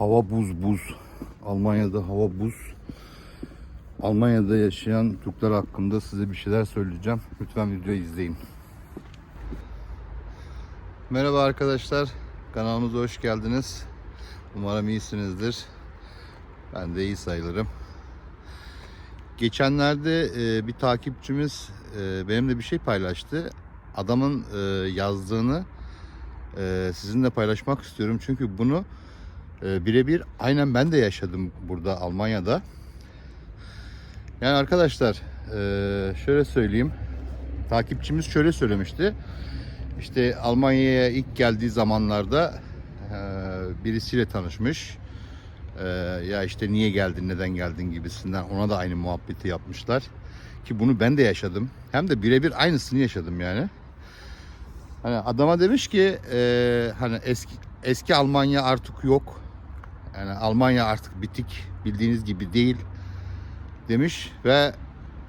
Hava buz buz. Almanya'da hava buz. Almanya'da yaşayan Türkler hakkında size bir şeyler söyleyeceğim. Lütfen videoyu izleyin. Merhaba arkadaşlar. Kanalımıza hoş geldiniz. Umarım iyisinizdir. Ben de iyi sayılırım. Geçenlerde e, bir takipçimiz e, benimle bir şey paylaştı. Adamın e, yazdığını sizinle paylaşmak istiyorum. Çünkü bunu e, birebir aynen ben de yaşadım burada Almanya'da. Yani arkadaşlar e, şöyle söyleyeyim. Takipçimiz şöyle söylemişti. İşte Almanya'ya ilk geldiği zamanlarda e, birisiyle tanışmış. E, ya işte niye geldin, neden geldin gibisinden ona da aynı muhabbeti yapmışlar. Ki bunu ben de yaşadım. Hem de birebir aynısını yaşadım yani. Hani adama demiş ki e, hani eski eski Almanya artık yok. Yani Almanya artık bitik bildiğiniz gibi değil demiş ve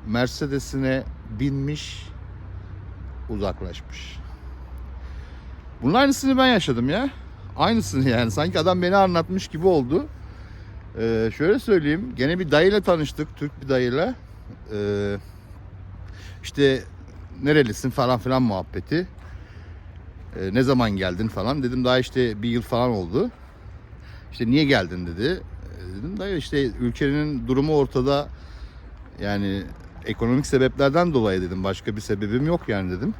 Mercedes'ine binmiş uzaklaşmış. Bunun aynısını ben yaşadım ya. Aynısını yani. Sanki adam beni anlatmış gibi oldu. Ee, şöyle söyleyeyim. Gene bir dayıyla tanıştık. Türk bir dayıyla. Ee, işte nerelisin falan filan muhabbeti. Ee, ne zaman geldin falan. Dedim daha işte bir yıl falan oldu. İşte niye geldin dedi. Ee, Dedim dayı işte ülkenin durumu ortada. Yani ekonomik sebeplerden dolayı dedim. Başka bir sebebim yok yani dedim.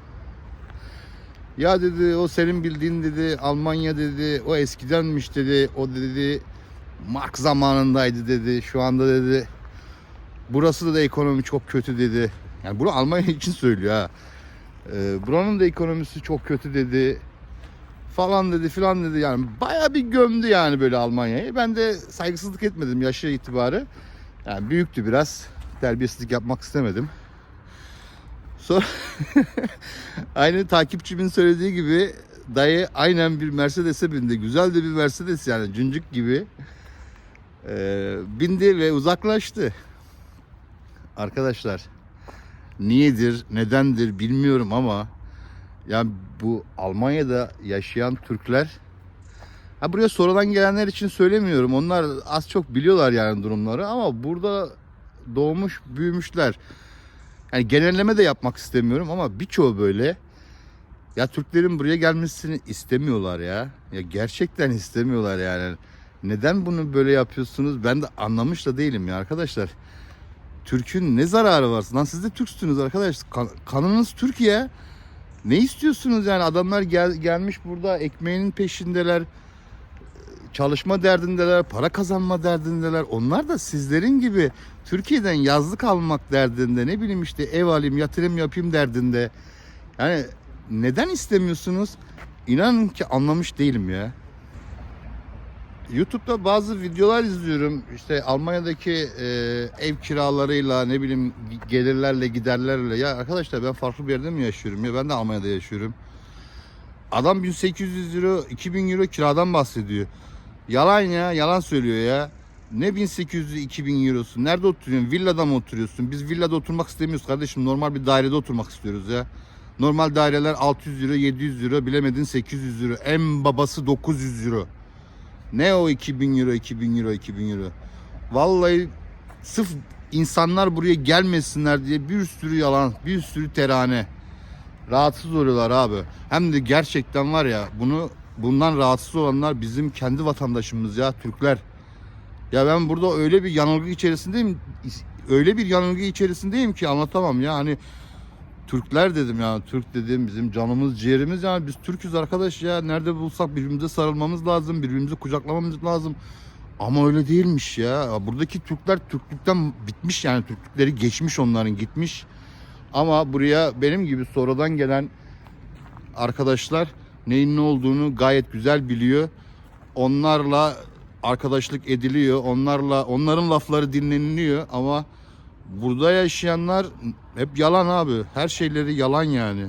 Ya dedi o senin bildiğin dedi Almanya dedi o eskidenmiş dedi o dedi Mark zamanındaydı dedi şu anda dedi burası da ekonomi çok kötü dedi. Yani bunu Almanya için söylüyor ha. Ee, buranın da ekonomisi çok kötü dedi falan dedi filan dedi yani baya bir gömdü yani böyle Almanya'yı. Ben de saygısızlık etmedim yaşı itibarı. Yani büyüktü biraz. Terbiyesizlik yapmak istemedim. Sonra aynı takipçimin söylediği gibi dayı aynen bir Mercedes'e bindi. Güzel de bir Mercedes yani cüncük gibi. Ee, bindi ve uzaklaştı. Arkadaşlar niyedir, nedendir bilmiyorum ama ya bu Almanya'da yaşayan Türkler ha buraya sonradan gelenler için söylemiyorum. Onlar az çok biliyorlar yani durumları ama burada doğmuş, büyümüşler. Yani genelleme de yapmak istemiyorum ama birçoğu böyle. Ya Türklerin buraya gelmesini istemiyorlar ya. Ya gerçekten istemiyorlar yani. Neden bunu böyle yapıyorsunuz? Ben de anlamış da değilim ya arkadaşlar. Türk'ün ne zararı var? Lan siz de Türksünüz arkadaş. Kan- kanınız Türkiye. Ne istiyorsunuz yani? Adamlar gel- gelmiş burada ekmeğinin peşindeler. Çalışma derdindeler, para kazanma derdindeler. Onlar da sizlerin gibi Türkiye'den yazlık almak derdinde. Ne bileyim işte ev alayım, yatırım yapayım derdinde. Yani neden istemiyorsunuz? İnanın ki anlamış değilim ya. YouTube'da bazı videolar izliyorum. İşte Almanya'daki e, ev kiralarıyla ne bileyim gelirlerle giderlerle. Ya arkadaşlar ben farklı bir yerde mi yaşıyorum? Ya ben de Almanya'da yaşıyorum. Adam 1800 euro, 2000 euro kiradan bahsediyor. Yalan ya, yalan söylüyor ya. Ne 1800 2000 eurosu? Nerede oturuyorsun? Villada mı oturuyorsun? Biz villada oturmak istemiyoruz kardeşim. Normal bir dairede oturmak istiyoruz ya. Normal daireler 600 euro, 700 euro, bilemedin 800 euro. En babası 900 euro. Ne o 2000 euro, 2000 euro, 2000 euro. Vallahi sırf insanlar buraya gelmesinler diye bir sürü yalan, bir sürü terane. Rahatsız oluyorlar abi. Hem de gerçekten var ya bunu bundan rahatsız olanlar bizim kendi vatandaşımız ya Türkler. Ya ben burada öyle bir yanılgı içerisindeyim. Öyle bir yanılgı içerisindeyim ki anlatamam ya. Hani Türkler dedim ya. Türk dedim bizim canımız ciğerimiz yani biz Türk'üz arkadaş ya. Nerede bulsak birbirimize sarılmamız lazım. Birbirimizi kucaklamamız lazım. Ama öyle değilmiş ya. Buradaki Türkler Türklükten bitmiş yani. Türklükleri geçmiş onların gitmiş. Ama buraya benim gibi sonradan gelen arkadaşlar neyin ne olduğunu gayet güzel biliyor. Onlarla arkadaşlık ediliyor. Onlarla onların lafları dinleniliyor ama burada yaşayanlar hep yalan abi. Her şeyleri yalan yani.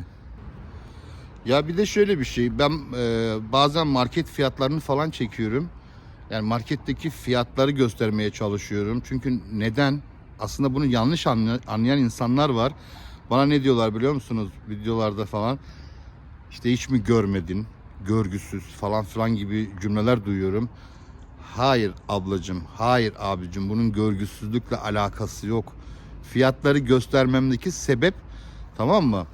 Ya bir de şöyle bir şey. Ben e, bazen market fiyatlarını falan çekiyorum. Yani marketteki fiyatları göstermeye çalışıyorum. Çünkü neden? Aslında bunu yanlış anla- anlayan insanlar var. Bana ne diyorlar biliyor musunuz videolarda falan? İşte hiç mi görmedin? Görgüsüz falan filan gibi cümleler duyuyorum. Hayır ablacım, hayır abicim bunun görgüsüzlükle alakası yok. Fiyatları göstermemdeki sebep tamam mı?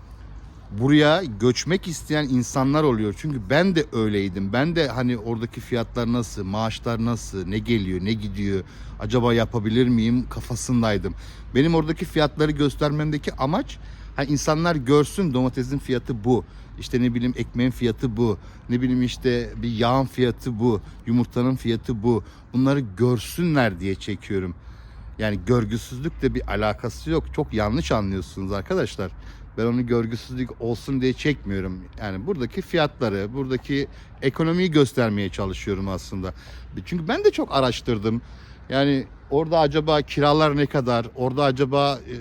Buraya göçmek isteyen insanlar oluyor. Çünkü ben de öyleydim. Ben de hani oradaki fiyatlar nasıl, maaşlar nasıl, ne geliyor, ne gidiyor, acaba yapabilir miyim kafasındaydım. Benim oradaki fiyatları göstermemdeki amaç ha insanlar görsün domatesin fiyatı bu. İşte ne bileyim ekmeğin fiyatı bu. Ne bileyim işte bir yağın fiyatı bu. Yumurtanın fiyatı bu. Bunları görsünler diye çekiyorum. Yani görgüsüzlükle bir alakası yok. Çok yanlış anlıyorsunuz arkadaşlar. Ben onu görgüsüzlük olsun diye çekmiyorum. Yani buradaki fiyatları, buradaki ekonomiyi göstermeye çalışıyorum aslında. Çünkü ben de çok araştırdım. Yani orada acaba kiralar ne kadar? Orada acaba e,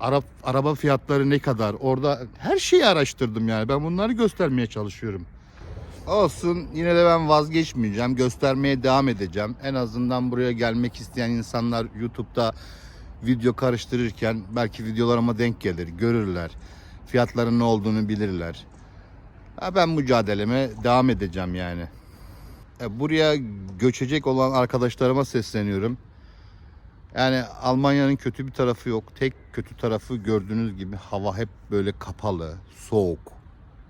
Arap araba fiyatları ne kadar? Orada her şeyi araştırdım yani. Ben bunları göstermeye çalışıyorum. Olsun yine de ben vazgeçmeyeceğim. Göstermeye devam edeceğim. En azından buraya gelmek isteyen insanlar YouTube'da video karıştırırken belki videolarıma denk gelir, görürler. Fiyatların ne olduğunu bilirler. Ha, ben mücadeleme devam edeceğim yani. E, Buraya göçecek olan arkadaşlarıma sesleniyorum. Yani Almanya'nın kötü bir tarafı yok. Tek kötü tarafı gördüğünüz gibi hava hep böyle kapalı, soğuk.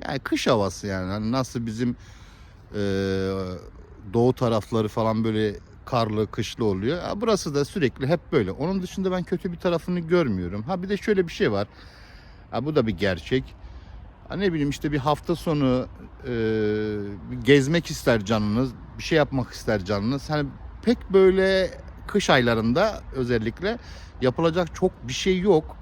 Yani kış havası yani. Hani nasıl bizim e, doğu tarafları falan böyle karlı, kışlı oluyor. Ha, burası da sürekli hep böyle. Onun dışında ben kötü bir tarafını görmüyorum. Ha bir de şöyle bir şey var. Ha, bu da bir gerçek. Ha, ne bileyim işte bir hafta sonu e, gezmek ister canınız, bir şey yapmak ister canınız. Hani pek böyle kış aylarında özellikle yapılacak çok bir şey yok.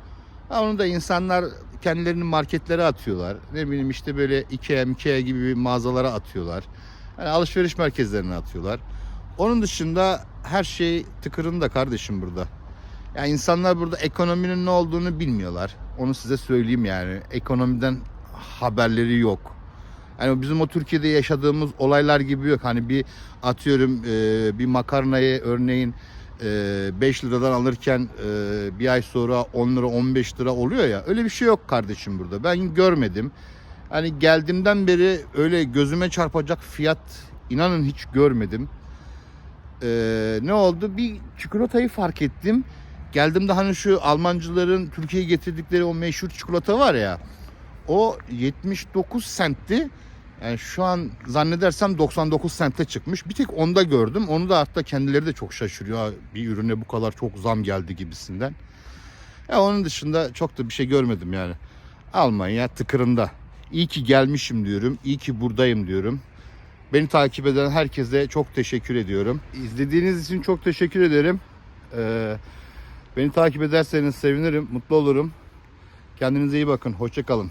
Ha, onu da insanlar kendilerini marketlere atıyorlar. Ne bileyim işte böyle Ikea, Ikea gibi bir mağazalara atıyorlar. Yani alışveriş merkezlerine atıyorlar. Onun dışında her şey tıkırında kardeşim burada. Yani insanlar burada ekonominin ne olduğunu bilmiyorlar. Onu size söyleyeyim yani. Ekonomiden haberleri yok. Yani bizim o Türkiye'de yaşadığımız olaylar gibi yok. Hani bir atıyorum e, bir makarnayı örneğin 5 liradan alırken e, bir ay sonra 10 lira 15 lira oluyor ya. Öyle bir şey yok kardeşim burada. Ben görmedim. Hani geldiğimden beri öyle gözüme çarpacak fiyat inanın hiç görmedim. Ee, ne oldu? Bir çikolatayı fark ettim. Geldim de hani şu Almancıların Türkiye'ye getirdikleri o meşhur çikolata var ya. O 79 sentti. Yani şu an zannedersem 99 sente çıkmış. Bir tek onda gördüm. Onu da hatta kendileri de çok şaşırıyor. "Ha, Bir ürüne bu kadar çok zam geldi gibisinden. Ya onun dışında çok da bir şey görmedim yani. Almanya tıkırında. İyi ki gelmişim diyorum. İyi ki buradayım diyorum. Beni takip eden herkese çok teşekkür ediyorum. İzlediğiniz için çok teşekkür ederim. Ee, beni takip ederseniz sevinirim, mutlu olurum. Kendinize iyi bakın. Hoşçakalın.